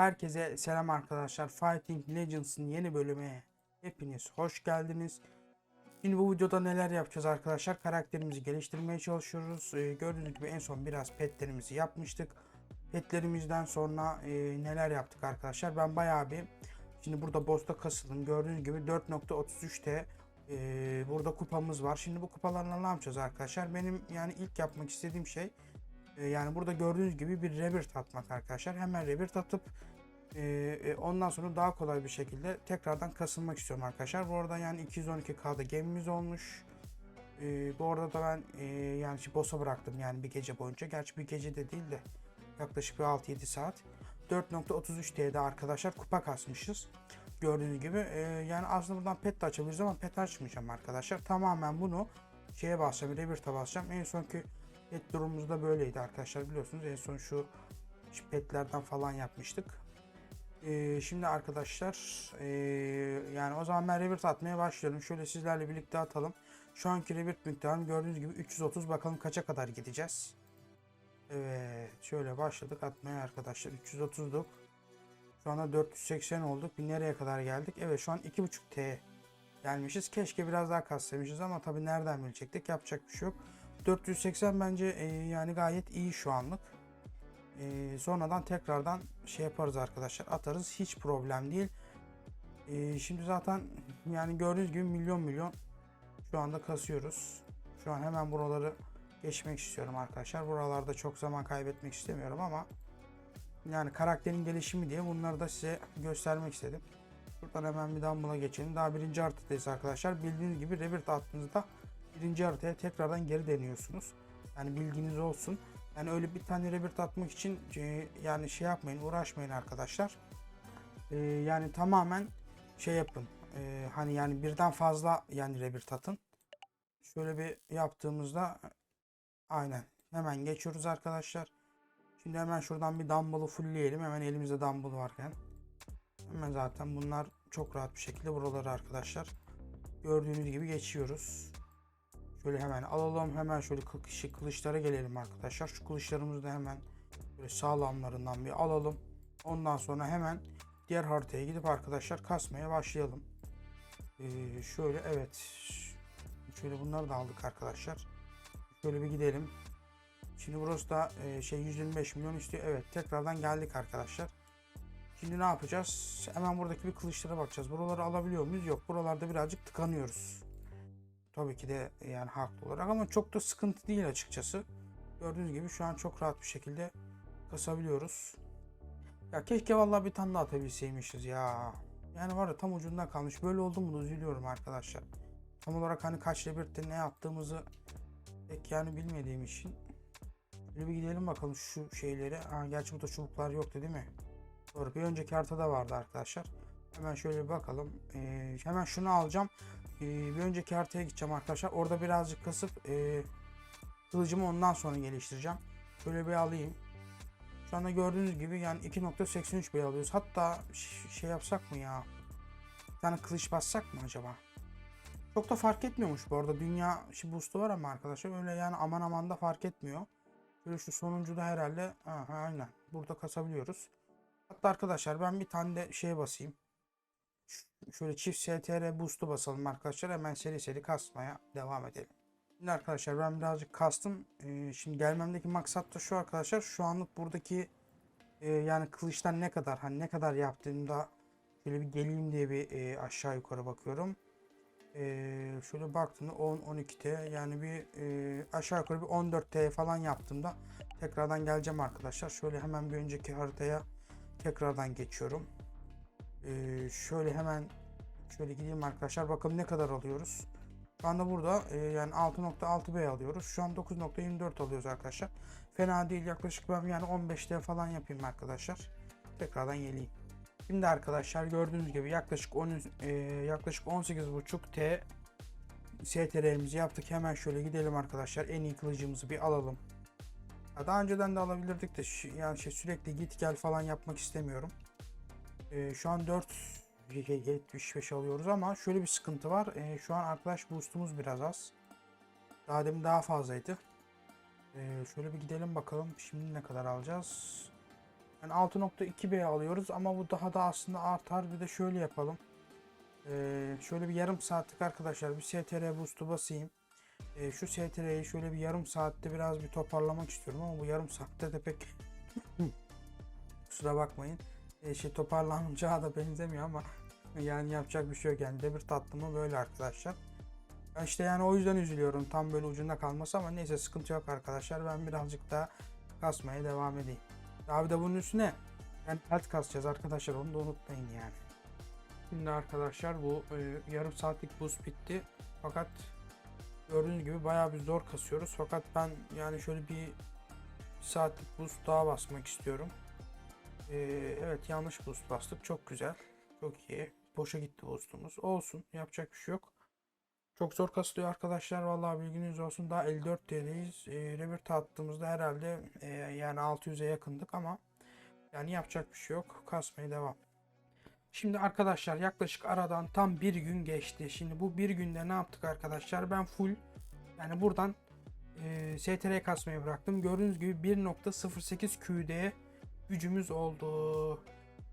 Herkese selam arkadaşlar. Fighting Legends'ın yeni bölümüne hepiniz hoş geldiniz. Şimdi bu videoda neler yapacağız arkadaşlar? Karakterimizi geliştirmeye çalışıyoruz. Ee, gördüğünüz gibi en son biraz petlerimizi yapmıştık. Petlerimizden sonra e, neler yaptık arkadaşlar? Ben bayağı bir şimdi burada boss'ta kasıldım. Gördüğünüz gibi 4.33'te e, burada kupamız var. Şimdi bu kupalarla ne yapacağız arkadaşlar? Benim yani ilk yapmak istediğim şey e, yani burada gördüğünüz gibi bir rebirth atmak arkadaşlar. Hemen rebirth atıp e, e, ondan sonra daha kolay bir şekilde tekrardan kasılmak istiyorum arkadaşlar. Bu arada yani 212k'da gemimiz olmuş. E, bu arada da ben e, yani boss'a bıraktım yani bir gece boyunca. Gerçi bir gece de değil de yaklaşık bir 6-7 saat. 4.33 T'de arkadaşlar kupa kasmışız. Gördüğünüz gibi e, yani aslında buradan pet de açabiliriz ama pet açmayacağım arkadaşlar. Tamamen bunu şeye basacağım, rebirth'a basacağım. En sonki pet durumumuz da böyleydi arkadaşlar biliyorsunuz. En son şu petlerden falan yapmıştık. Ee, şimdi arkadaşlar ee, yani o zaman ben rebirth atmaya başlıyorum. Şöyle sizlerle birlikte atalım. Şu anki rebirth miktarım gördüğünüz gibi 330 bakalım kaça kadar gideceğiz. Evet şöyle başladık atmaya arkadaşlar 330'duk. Şu anda 480 olduk. Bir nereye kadar geldik? Evet şu an 2.5 T gelmişiz. Keşke biraz daha kaslamışız ama tabii nereden bilecektik? Yapacak bir şey yok. 480 bence e, yani gayet iyi şu anlık. E, sonradan tekrardan şey yaparız arkadaşlar. Atarız. Hiç problem değil. E, şimdi zaten yani gördüğünüz gibi milyon milyon şu anda kasıyoruz. Şu an hemen buraları geçmek istiyorum arkadaşlar. Buralarda çok zaman kaybetmek istemiyorum ama yani karakterin gelişimi diye bunları da size göstermek istedim. Buradan hemen bir Dumble'a geçelim. Daha birinci haritadayız arkadaşlar. Bildiğiniz gibi Rebirth attığınızda birinci haritaya tekrardan geri deniyorsunuz. Yani bilginiz olsun. Yani öyle bir tane Rebirth atmak için e, yani şey yapmayın, uğraşmayın arkadaşlar. E, yani tamamen şey yapın. E, hani yani birden fazla yani Rebirth atın. Şöyle bir yaptığımızda aynen hemen geçiyoruz arkadaşlar. Şimdi hemen şuradan bir Dumble'ı fullleyelim. Hemen elimizde Dumble varken. Hemen zaten bunlar çok rahat bir şekilde buraları arkadaşlar. Gördüğünüz gibi geçiyoruz. Şöyle hemen alalım. Hemen şöyle kılıç, kılıçlara gelelim arkadaşlar. Şu kılıçlarımızı da hemen böyle sağlamlarından bir alalım. Ondan sonra hemen diğer haritaya gidip arkadaşlar kasmaya başlayalım. Ee, şöyle evet. Şöyle bunları da aldık arkadaşlar. Şöyle bir gidelim. Şimdi burası da e, şey 125 milyon istiyor. Evet tekrardan geldik arkadaşlar. Şimdi ne yapacağız? Hemen buradaki bir kılıçlara bakacağız. Buraları alabiliyor muyuz? Yok. Buralarda birazcık tıkanıyoruz. Tabii ki de yani haklı olarak ama çok da sıkıntı değil açıkçası. Gördüğünüz gibi şu an çok rahat bir şekilde kasabiliyoruz. Ya keşke vallahi bir tane daha atabilseymişiz ya. Yani var ya tam ucundan kalmış. Böyle oldu mu da üzülüyorum arkadaşlar. Tam olarak hani kaç rebirth'te ne yaptığımızı pek yani bilmediğim için. Şöyle bir gidelim bakalım şu şeylere. Ha, gerçi burada çubuklar yoktu değil mi? Doğru. Bir önceki haritada vardı arkadaşlar. Hemen şöyle bir bakalım. Ee, hemen şunu alacağım. Ee, bir önceki haritaya gideceğim arkadaşlar. Orada birazcık kasıp e, kılıcımı ondan sonra geliştireceğim. Şöyle bir alayım. Şu anda gördüğünüz gibi yani 2.83 bey alıyoruz. Hatta şey yapsak mı ya? Bir tane kılıç bassak mı acaba? Çok da fark etmiyormuş bu arada. Dünya şu boost'u var ama arkadaşlar öyle yani aman aman da fark etmiyor. Şöyle şu sonuncuda herhalde aha, aynen burada kasabiliyoruz. Hatta arkadaşlar ben bir tane de şeye basayım. Şöyle çift STR boost'u basalım arkadaşlar. Hemen seri seri kasmaya devam edelim. Şimdi arkadaşlar ben birazcık kastım. Ee, şimdi gelmemdeki maksat da şu arkadaşlar. Şu anlık buradaki e, yani kılıçtan ne kadar hani ne kadar yaptığımda şöyle bir geleyim diye bir e, aşağı yukarı bakıyorum. Ee, şöyle baktığımda 10-12T yani bir e, aşağı yukarı bir 14T falan yaptığımda tekrardan geleceğim arkadaşlar. Şöyle hemen bir önceki haritaya tekrardan geçiyorum. Ee, şöyle hemen şöyle gideyim arkadaşlar. Bakalım ne kadar alıyoruz. Şu anda burada e, yani 6.6B alıyoruz. Şu an 9.24 alıyoruz arkadaşlar. Fena değil. Yaklaşık ben yani 15T falan yapayım arkadaşlar. Tekrardan geleyim. Şimdi arkadaşlar gördüğünüz gibi yaklaşık 10 e, yaklaşık 18.5 T STR'mizi yaptık. Hemen şöyle gidelim arkadaşlar. En iyi kılıcımızı bir alalım. Daha önceden de alabilirdik de yani şey sürekli git gel falan yapmak istemiyorum. E, şu an 4 75 alıyoruz ama şöyle bir sıkıntı var. E, şu an arkadaş boostumuz biraz az. Daha demin daha fazlaydı. E, şöyle bir gidelim bakalım. Şimdi ne kadar alacağız? Yani 6.2B alıyoruz ama bu daha da aslında artar. Bir de şöyle yapalım. Ee, şöyle bir yarım saatlik arkadaşlar bir STR boost'u basayım. Ee, şu STR'yi şöyle bir yarım saatte biraz bir toparlamak istiyorum ama bu yarım saatte de pek kusura bakmayın. Şey toparlanacağı da benzemiyor ama yani yapacak bir şey yok yani devir tatlımı böyle arkadaşlar. Ben işte yani o yüzden üzülüyorum tam böyle ucunda kalması ama neyse sıkıntı yok arkadaşlar. Ben birazcık daha kasmaya devam edeyim. Abi de bunun üstüne yani health kasacağız arkadaşlar onu da unutmayın yani. Şimdi arkadaşlar bu e, yarım saatlik boost bitti. Fakat gördüğünüz gibi bayağı bir zor kasıyoruz. Fakat ben yani şöyle bir, bir saatlik boost daha basmak istiyorum. E, evet yanlış boost bastık. Çok güzel. Çok iyi. Boşa gitti boostumuz. Olsun. Yapacak bir şey yok. Çok zor kasılıyor arkadaşlar. Vallahi bilginiz olsun. Daha 54 TL'yiz. E, Rebirth attığımızda herhalde e, yani 600'e yakındık ama yani yapacak bir şey yok. Kasmaya devam. Şimdi arkadaşlar yaklaşık aradan tam bir gün geçti. Şimdi bu bir günde ne yaptık arkadaşlar? Ben full yani buradan e, STR kasmayı bıraktım. Gördüğünüz gibi 1.08 QD gücümüz oldu.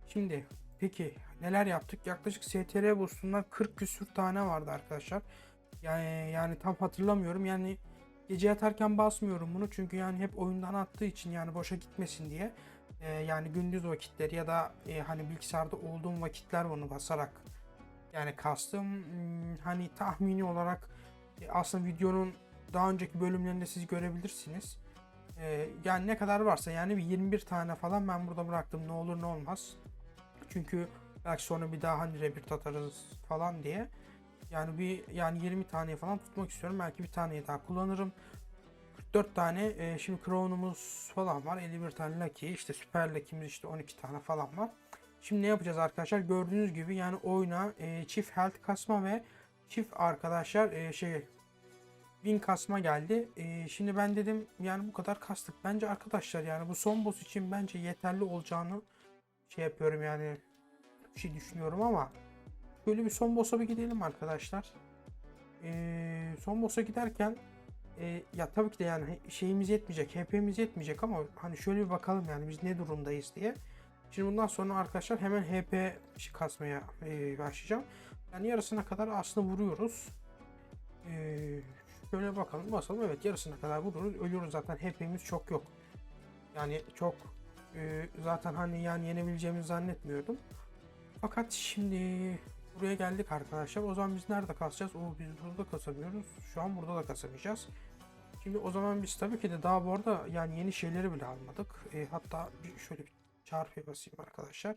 Şimdi peki neler yaptık? Yaklaşık STR boostundan 40 küsür tane vardı arkadaşlar. Yani yani tam hatırlamıyorum. Yani gece yatarken basmıyorum bunu çünkü yani hep oyundan attığı için yani boşa gitmesin diye. Ee, yani gündüz vakitleri ya da e, hani bilgisayarda olduğum vakitler bunu basarak yani kastım hmm, hani tahmini olarak e, aslında videonun daha önceki bölümlerinde siz görebilirsiniz. Ee, yani ne kadar varsa yani bir 21 tane falan ben burada bıraktım ne olur ne olmaz. Çünkü belki sonra bir daha hani rebirth atarız falan diye. Yani bir yani 20 tane falan tutmak istiyorum. Belki bir taneyi daha kullanırım. 44 tane e, şimdi Crown'umuz falan var. 51 tane Lucky. işte Süper Lucky'miz işte 12 tane falan var. Şimdi ne yapacağız arkadaşlar? Gördüğünüz gibi yani oyuna e, çift health kasma ve çift arkadaşlar e, şey win kasma geldi. E, şimdi ben dedim yani bu kadar kastık. Bence arkadaşlar yani bu son boss için bence yeterli olacağını şey yapıyorum yani bir şey düşünüyorum ama Böyle bir son boss'a bir gidelim arkadaşlar. Ee, son boss'a giderken e, ya tabii ki de yani şeyimiz yetmeyecek, HP'miz yetmeyecek ama hani şöyle bir bakalım yani biz ne durumdayız diye. Şimdi bundan sonra arkadaşlar hemen HP kasmaya e, başlayacağım. Yani yarısına kadar aslında vuruyoruz. Ee, şöyle bakalım basalım. Evet yarısına kadar vuruyoruz. Ölüyoruz zaten HP'miz çok yok. Yani çok e, zaten hani yani yenebileceğimizi zannetmiyordum. Fakat şimdi buraya geldik arkadaşlar. O zaman biz nerede kasacağız? O biz burada kasamıyoruz. Şu an burada da kasamayacağız. Şimdi o zaman biz tabii ki de daha bu arada yani yeni şeyleri bile almadık. E, hatta bir şöyle bir çarpıya basayım arkadaşlar.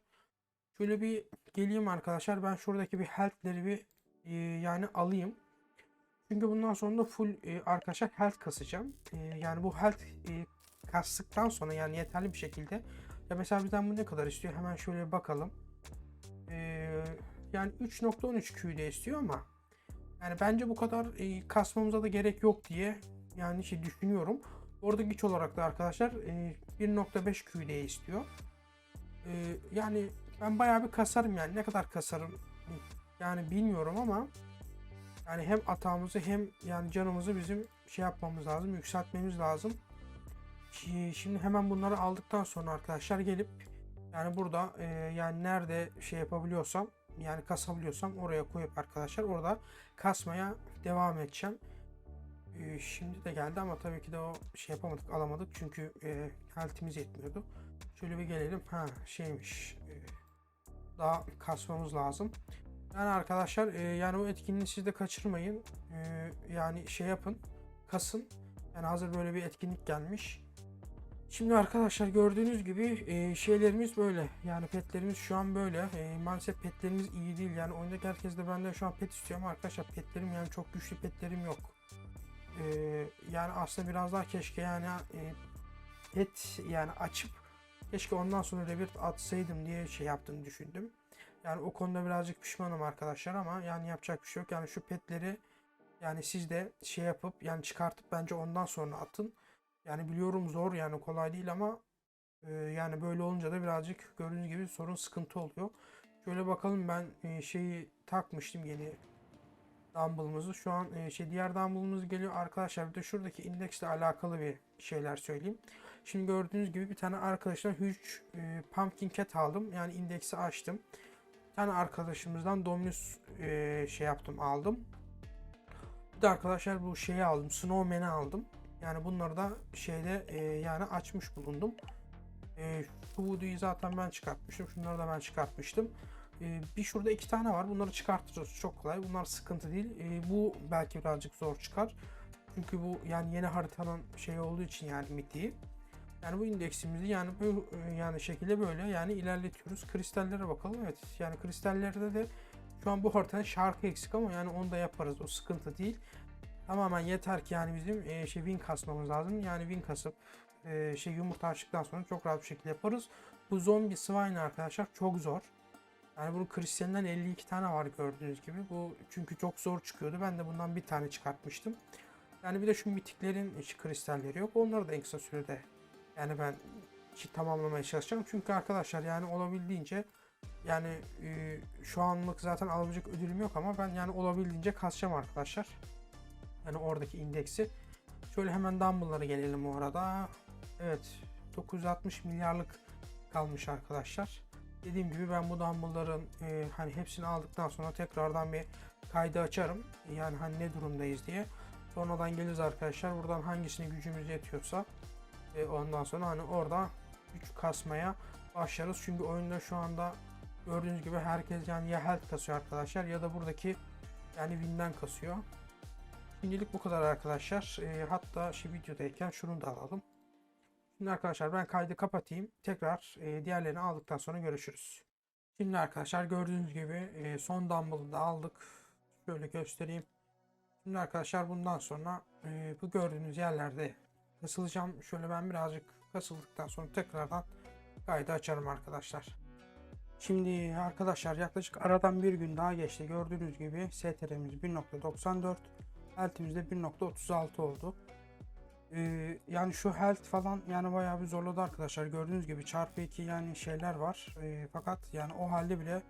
Şöyle bir geleyim arkadaşlar. Ben şuradaki bir health'leri bir e, yani alayım. Çünkü bundan sonra da full e, arkadaşlar health kasacağım. E, yani bu health e, kastıktan sonra yani yeterli bir şekilde. Ya mesela bizden bu ne kadar istiyor? Hemen şöyle bakalım. Eee yani 3.13 QD istiyor ama yani bence bu kadar e, kasmamıza da gerek yok diye yani şey düşünüyorum. Orada güç olarak da arkadaşlar e, 1.5 QD istiyor. E, yani ben bayağı bir kasarım yani ne kadar kasarım yani bilmiyorum ama yani hem atağımızı hem yani canımızı bizim şey yapmamız lazım, yükseltmemiz lazım. Şimdi hemen bunları aldıktan sonra arkadaşlar gelip yani burada e, yani nerede şey yapabiliyorsam yani kasabiliyorsam oraya koyup arkadaşlar orada kasmaya devam edeceğim. Ee, şimdi de geldi ama tabii ki de o şey yapamadık alamadık çünkü e, health'imiz yetmiyordu. Şöyle bir gelelim. Ha şeymiş. E, daha kasmamız lazım. Yani arkadaşlar e, yani o etkinliği siz de kaçırmayın. E, yani şey yapın. Kasın. Yani hazır böyle bir etkinlik gelmiş. Şimdi arkadaşlar gördüğünüz gibi e, şeylerimiz böyle. Yani petlerimiz şu an böyle. E, maalesef petlerimiz iyi değil. Yani oyundaki herkes de benden şu an pet istiyor ama arkadaşlar petlerim yani çok güçlü petlerim yok. E, yani aslında biraz daha keşke yani e, pet yani açıp keşke ondan sonra rebirth atsaydım diye şey yaptığını düşündüm. Yani o konuda birazcık pişmanım arkadaşlar ama yani yapacak bir şey yok. Yani şu petleri yani siz de şey yapıp yani çıkartıp bence ondan sonra atın. Yani biliyorum zor yani kolay değil ama e, yani böyle olunca da birazcık gördüğünüz gibi sorun sıkıntı oluyor. Şöyle bakalım ben e, şeyi takmıştım yeni dumbbell'ımızı. Şu an e, şey diğer dumbbell'ımız geliyor arkadaşlar. Bir de şuradaki indeksle alakalı bir şeyler söyleyeyim. Şimdi gördüğünüz gibi bir tane arkadaşlar Huge e, Pumpkin Cat aldım. Yani indeksi açtım. Bir tane arkadaşımızdan Dominus e, şey yaptım aldım. Bir de arkadaşlar bu şeyi aldım. Snowman'i aldım. Yani bunları da şeyde e, yani açmış bulundum. E, şu videoyu zaten ben çıkartmıştım. Şunları da ben çıkartmıştım. E, bir şurada iki tane var. Bunları çıkartırız. Çok kolay. Bunlar sıkıntı değil. E, bu belki birazcık zor çıkar. Çünkü bu yani yeni haritanın şey olduğu için yani mitiği. Yani bu indeksimizi yani bu e, yani şekilde böyle yani ilerletiyoruz. Kristallere bakalım. Evet yani kristallerde de şu an bu haritanın şarkı eksik ama yani onu da yaparız. O sıkıntı değil. Tamamen yeter ki yani bizim e, şey win kasmamız lazım. Yani win kasıp e, şey yumurta açtıktan sonra çok rahat bir şekilde yaparız. Bu zombi swine arkadaşlar çok zor. Yani bunun kristalinden 52 tane var gördüğünüz gibi. Bu çünkü çok zor çıkıyordu. Ben de bundan bir tane çıkartmıştım. Yani bir de şu mitiklerin hiç kristalleri yok. Onları da en kısa sürede yani ben tamamlamaya çalışacağım. Çünkü arkadaşlar yani olabildiğince yani e, şu anlık zaten alabilecek ödülüm yok ama ben yani olabildiğince kasacağım arkadaşlar. Yani oradaki indeksi. Şöyle hemen Dumble'lara gelelim bu arada. Evet 960 milyarlık kalmış arkadaşlar. Dediğim gibi ben bu Dumble'ların e, hani hepsini aldıktan sonra tekrardan bir kaydı açarım. Yani hani ne durumdayız diye. Sonradan geliriz arkadaşlar. Buradan hangisini gücümüz yetiyorsa e, ondan sonra hani orada güç kasmaya başlarız. Çünkü oyunda şu anda gördüğünüz gibi herkes yani ya health kasıyor arkadaşlar ya da buradaki yani win'den kasıyor. Şimdilik bu kadar arkadaşlar. E, hatta şu videodayken şunu da alalım. Şimdi arkadaşlar ben kaydı kapatayım. Tekrar e, diğerlerini aldıktan sonra görüşürüz. Şimdi arkadaşlar gördüğünüz gibi e, son Dumble'ı da aldık. Şöyle göstereyim. Şimdi arkadaşlar bundan sonra e, bu gördüğünüz yerlerde kasılacağım. Şöyle ben birazcık kasıldıktan sonra tekrardan kaydı açarım arkadaşlar. Şimdi arkadaşlar yaklaşık aradan bir gün daha geçti. Gördüğünüz gibi STR'miz 1.94 Health'imiz de 1.36 oldu. Ee, yani şu health falan yani bayağı bir zorladı arkadaşlar. Gördüğünüz gibi çarpı 2 yani şeyler var. Ee, fakat yani o halde bile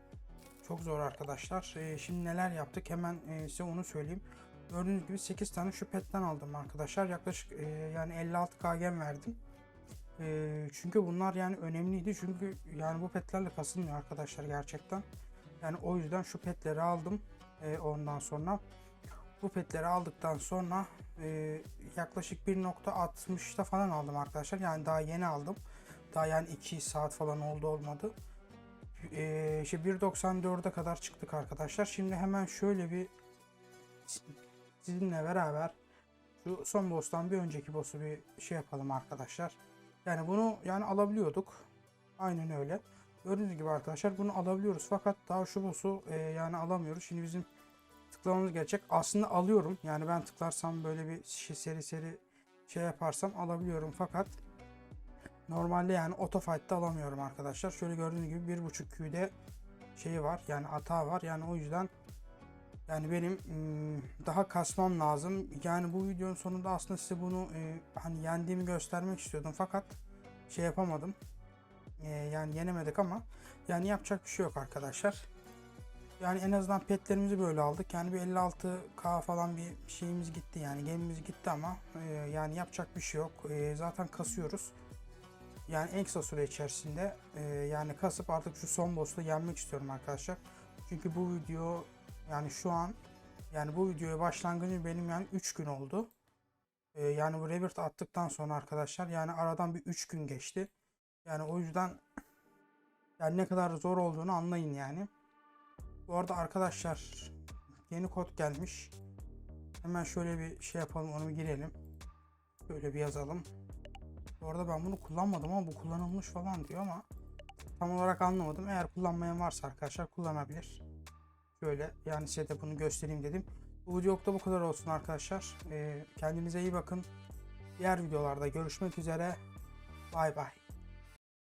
çok zor arkadaşlar. Ee, şimdi neler yaptık hemen e, size onu söyleyeyim. Gördüğünüz gibi 8 tane şu petten aldım arkadaşlar. Yaklaşık e, yani 56 kgm verdim. E, çünkü bunlar yani önemliydi. Çünkü yani bu petlerle kasılmıyor arkadaşlar gerçekten. Yani o yüzden şu petleri aldım. E, ondan sonra bu petleri aldıktan sonra e, yaklaşık 1.60'da falan aldım arkadaşlar. Yani daha yeni aldım. Daha yani 2 saat falan oldu olmadı. E, işte 1.94'e kadar çıktık arkadaşlar. Şimdi hemen şöyle bir sizinle beraber şu son boss'tan bir önceki boss'u bir şey yapalım arkadaşlar. Yani bunu yani alabiliyorduk. Aynen öyle. Gördüğünüz gibi arkadaşlar bunu alabiliyoruz fakat daha şu boss'u e, yani alamıyoruz. Şimdi bizim tıklamamız gerekecek. Aslında alıyorum. Yani ben tıklarsam böyle bir şey, seri seri şey yaparsam alabiliyorum fakat normalde yani otofight'ta alamıyorum arkadaşlar. Şöyle gördüğünüz gibi bir buçuk Q'de şeyi var. Yani hata var. Yani o yüzden yani benim daha kasmam lazım. Yani bu videonun sonunda aslında size bunu hani yendiğimi göstermek istiyordum fakat şey yapamadım. Yani yenemedik ama yani yapacak bir şey yok arkadaşlar. Yani en azından petlerimizi böyle aldık. Yani bir 56k falan bir şeyimiz gitti yani gemimiz gitti ama yani yapacak bir şey yok. Zaten kasıyoruz. Yani en kısa süre içerisinde yani kasıp artık şu son boss'u yenmek istiyorum arkadaşlar. Çünkü bu video yani şu an yani bu videoya başlangıcı benim yani 3 gün oldu. Ee, yani bu Rebirth attıktan sonra arkadaşlar yani aradan bir 3 gün geçti. Yani o yüzden yani ne kadar zor olduğunu anlayın yani. Bu arada arkadaşlar yeni kod gelmiş. Hemen şöyle bir şey yapalım onu bir girelim. Şöyle bir yazalım. Bu arada ben bunu kullanmadım ama bu kullanılmış falan diyor ama tam olarak anlamadım. Eğer kullanmayan varsa arkadaşlar kullanabilir. Şöyle yani size de bunu göstereyim dedim. Bu videolukta bu kadar olsun arkadaşlar. Ee, kendinize iyi bakın. Diğer videolarda görüşmek üzere. Bay bay.